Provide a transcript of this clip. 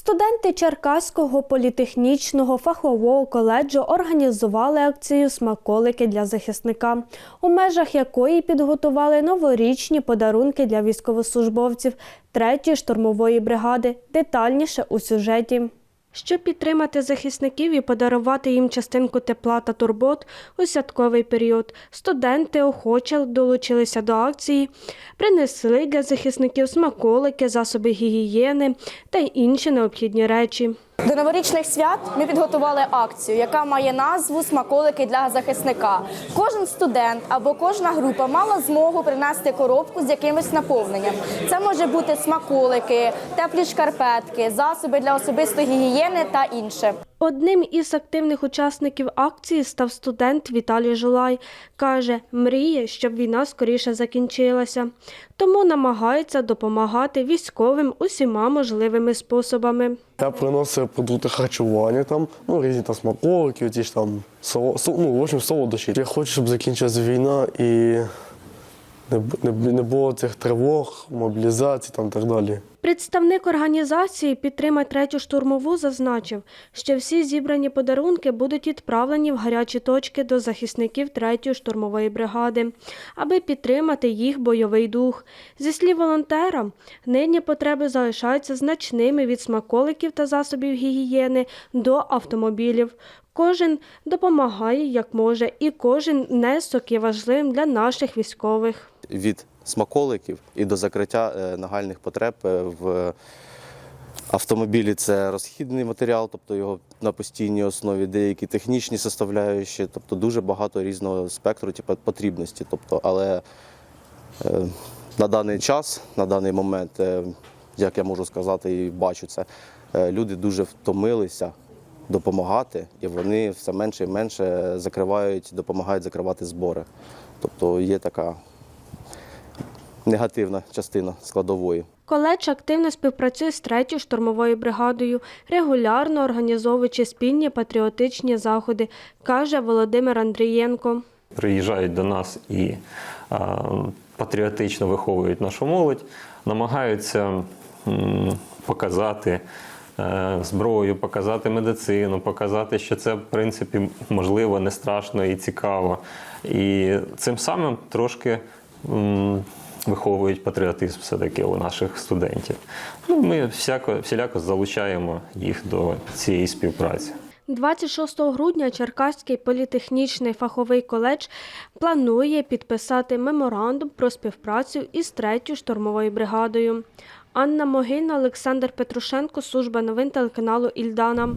Студенти Черкаського політехнічного фахового коледжу організували акцію Смаколики для захисника, у межах якої підготували новорічні подарунки для військовослужбовців 3-ї штурмової бригади. Детальніше у сюжеті. Щоб підтримати захисників і подарувати їм частинку тепла та турбот у святковий період, студенти охоче долучилися до акції, принесли для захисників смаколики, засоби гігієни та інші необхідні речі. До новорічних свят ми підготували акцію, яка має назву Смаколики для захисника. Кожен студент або кожна група мала змогу принести коробку з якимось наповненням. Це може бути смаколики, теплі шкарпетки, засоби для особистої гігієни та інше. Одним із активних учасників акції став студент Віталій Жулай. Каже, мріє, щоб війна скоріше закінчилася, тому намагається допомагати військовим усіма можливими способами. Я приносив продукти харчування, там, ну, різні там смаколики, ті ж там соло, ну, в общем, солодощі. Я хочу, щоб закінчилася війна і не, не, не було цих тривог, мобілізації там, так далі. Представник організації «Підтримай третю штурмову» зазначив, що всі зібрані подарунки будуть відправлені в гарячі точки до захисників третьої штурмової бригади, аби підтримати їх бойовий дух. Зі слів волонтера, нині потреби залишаються значними від смаколиків та засобів гігієни до автомобілів. Кожен допомагає як може, і кожен внесок є важливим для наших військових. від смаколиків і до закриття е, нагальних потреб е, в автомобілі. Це розхідний матеріал, тобто його на постійній основі, деякі технічні составляючі, тобто дуже багато різного спектру типу, потрібності. Тобто, але е, на даний час, на даний момент, як я можу сказати і бачу це, люди дуже втомилися допомагати, і вони все менше і менше закривають, допомагають закривати збори. Тобто є така негативна частина складової. Коледж активно співпрацює з третьою штурмовою бригадою, регулярно організовуючи спільні патріотичні заходи, каже Володимир Андрієнко. приїжджають до нас і патріотично виховують нашу молодь, намагаються показати е, зброю, показати медицину, показати, що це в принципі можливо, не страшно і цікаво. І цим самим трошки. Виховують патріотизм все-таки у наших студентів. Ну, ми всяко, всіляко залучаємо їх до цієї співпраці. 26 грудня Черкаський політехнічний фаховий коледж планує підписати меморандум про співпрацю із третьою штурмовою бригадою. Анна Могильна, Олександр Петрушенко, служба новин телеканалу Ільдана.